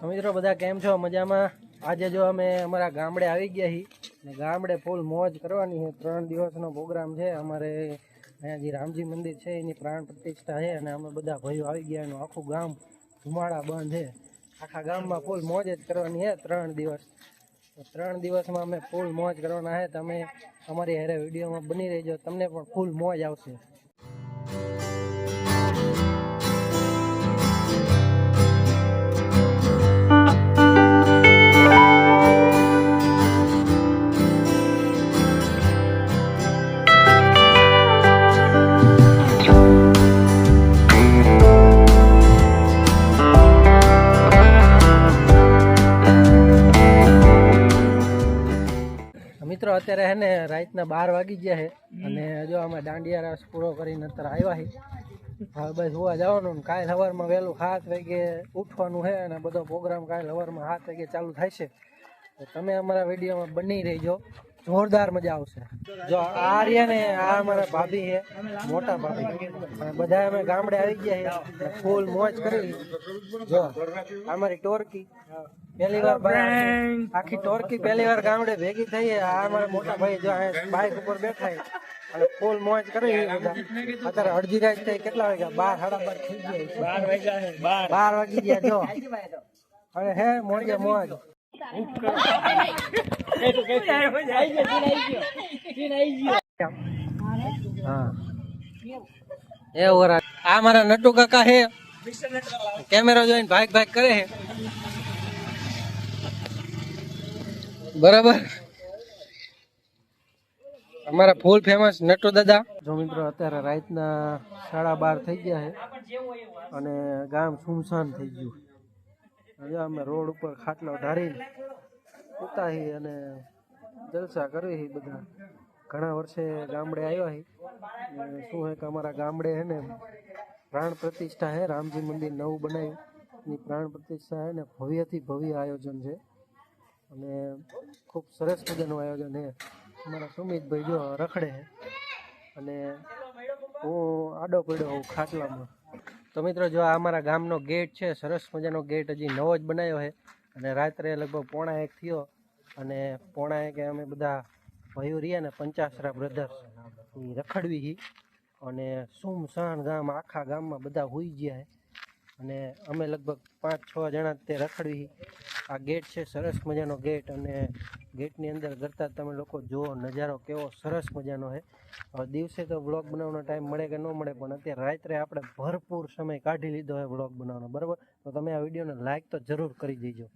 તો મિત્રો બધા કેમ છો? મજામાં? આજે જો અમે અમારા ગામડે આવી ગયા છીએ ને ગામડે ફૂલ મોજ કરવાની છે ત્રણ દિવસનો પ્રોગ્રામ છે. અમારે અહીંયા જે રામજી મંદિર છે, એની પ્રાણ પ્રતિષ્ઠા છે અને અમે બધા ભાઈઓ આવી ગયા એનું આખું ગામ ધુમાડા બંધ છે. આખા ગામમાં ફૂલ મોજ જ કરવાની છે ત્રણ દિવસ. ત્રણ દિવસમાં અમે ફૂલ મોજ કરવાના છે તમે અમારી હારે વિડીયોમાં બની રહેજો. તમને પણ ફૂલ મોજ આવશે. અત્યારે હે ને રાતના બાર વાગી ગયા છે અને જો અમે દાંડિયા રાસ પૂરો કરીને અત્યારે આવ્યા છીએ હવે બસ હોવા જવાનું ને કાલ સવારમાં વહેલું સાત વાગે ઉઠવાનું છે અને બધો પ્રોગ્રામ કાલ સવારમાં સાત વાગે ચાલુ થાય છે. તો તમે અમારા વિડીયોમાં બની રહીજો. જોરદાર મજા આવશે. જો આ રહ્યા ને આ અમારા ભાભી છે મોટા ભાભી. અને બધા અમે ગામડે આવી ગયા છે ફૂલ મોજ કરી જો અમારી ટોરકી. પહેલી વાર ભાઈ આખી ટોરકી પહેલી વાર ગામડે ભેગી થઈ આ અમારા મોટા ભાઈ જો બાઇક ઉપર બેઠા છે. અને ફૂલ મોજ કરી અત્યારે અડધી રાત થઈ કેટલા વાગ્યા? બાર સાડા બાર થઈ ગયા બાર વાગ્યા બાર. વાગી ગયા જો. અને હે મોજે મોજ. એવું. આ મારા નટુ કાકા હે કેમેરો જોઈને ભાગ ભાગ કરે છે બરાબર અમારા ફૂલ ફેમસ નટુ દાદા જો મિત્રો અત્યારે રાતના સાડા બાર થઈ ગયા છે અને ગામ સુમસાન થઈ ગયું હવે અમે રોડ ઉપર ખાટલો ઢાળીને ઉતાહી અને જલસા કરી હી બધા. ઘણા વર્ષે ગામડે આવ્યા હી શું હે કે અમારા ગામડે છે ને પ્રાણ પ્રતિષ્ઠા હે, રામજી મંદિર નવું બનાવ્યું. એની પ્રાણ પ્રતિષ્ઠા હે ને ભવ્યથી ભવ્ય આયોજન છે. અને ખૂબ સરસ મજાનું આયોજન હે. અમારા સુમિતભાઈ જો રખડે હે. અને હું આડો પડ્યો હોઉં ખાટલામાં. તો મિત્રો જો આ અમારા ગામનો ગેટ છે, સરસ મજાનો ગેટ હજી નવો જ બનાવ્યો છે અને રાત્રે લગભગ પોણા એક થયો અને પોણા એકે અમે બધા ભયું રહ્યા ને પંચાસરા બ્રધર્સ એ રખડવી અને સુમસાન ગામ, આખા ગામમાં બધા હોઈ ગયા અને અમે લગભગ પાંચ, છ જણા તે રખડવી. આ ગેટ છે સરસ મજાનો ગેટ અને ગેટની અંદર કરતાં તમે લોકો જુઓ નજારો કેવો સરસ મજાનો છે. હવે દિવસે તો બ્લોગ બનાવવાનો ટાઈમ મળે કે ન મળે, પણ અત્યારે રાત્રે આપણે ભરપૂર સમય કાઢી લીધો હોય બ્લોગ બનાવવાનો. બરાબર? તો તમે આ વિડીયોને લાઇક તો જરૂર કરી દેજો.